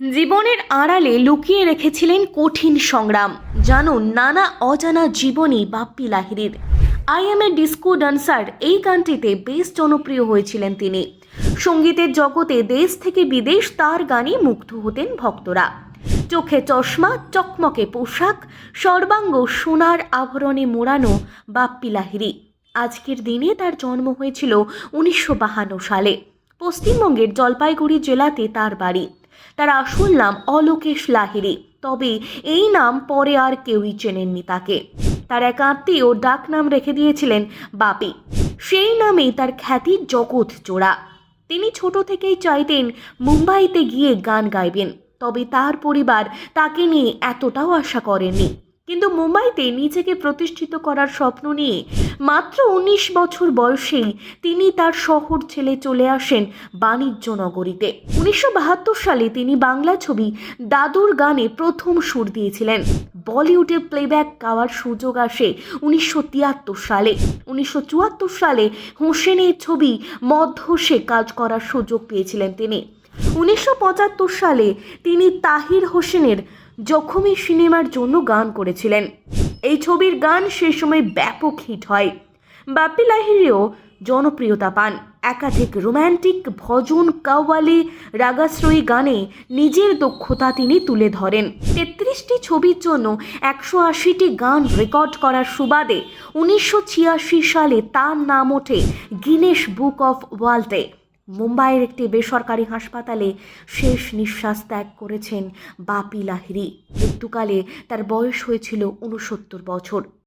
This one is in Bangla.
জীবনের আড়ালে লুকিয়ে রেখেছিলেন কঠিন সংগ্রাম। জানুন নানা অজানা জীবনী Bappi লাহিড়ির। I am a disco dancer এই গানটিতে বেশ জনপ্রিয় হয়েছিলেন তিনি। সঙ্গীতের জগতে দেশ থেকে বিদেশ তার গানে মুগ্ধ হতেন ভক্তরা। চোখে চশমা, চকমকে পোশাক, সর্বাঙ্গ সোনার আভরণে মোড়ানো বাপ্পি লাহিড়ি। আজকের দিনে তার জন্ম হয়েছিল উনিশশো সালে। পশ্চিমবঙ্গের জলপাইগুড়ি জেলাতে তার বাড়ি। তার আসল নাম অলোকেশ লাহিড়ি। তবে এই নাম পরে আর কেউই চেনেননি তাকে। তার এক আত্মীয় ডাক নাম রেখে দিয়েছিলেন বাপি। সেই নামেই তার খ্যাতি জগৎ জোড়া। তিনি ছোট থেকেই চাইতেন মুম্বাইতে গিয়ে গান গাইবেন, তবে তার পরিবার তাকে নিয়ে এতটাও আশা করেননি। কিন্তু মুম্বাইতে নিজেকে প্রতিষ্ঠিত করার স্বপ্ন নিয়ে মাত্র উনিশ বছর বয়সেই তিনি তার শহর ছেড়ে চলে আসেন বাণিজ্য নগরীতে। উনিশশো বাহাত্তর সালে তিনি বাংলা ছবি দাদুর গানে প্রথম সুর দিয়েছিলেন। বলিউডে প্লেব্যাক গাওয়ার সুযোগ আসে উনিশশো তিয়াত্তর সালে। উনিশশো চুয়াত্তর সালে হোসেনের ছবি মধ্যসে কাজ করার সুযোগ পেয়েছিলেন তিনি। উনিশশো পঁচাত্তর সালে তিনি তাহির হোসেনের জখমি সিনেমার জন্য গান করেছিলেন। এই ছবির গান সে সময় ব্যাপক হিট হয়। বাপ্পি লাহিড়িও জনপ্রিয়তা পান। একাধিক রোম্যান্টিক ভজন, কাওয়ালি, রাগাশ্রয়ী গানে নিজের দক্ষতা তিনি তুলে ধরেন। তেত্রিশটি ছবির জন্য একশো আশিটি গান রেকর্ড করার সুবাদে উনিশশো ছিয়াশি সালে তার নাম ওঠে গিনেশ বুক অফ ওয়ার্ল্ডে। মুম্বাইয়ের একটি বেসরকারি হাসপাতালে শেষ নিঃশ্বাস ত্যাগ করেছেন বাপি লাহিরি মৃত্যুকালে তার বয়স হয়েছিল উনসত্তর বছর।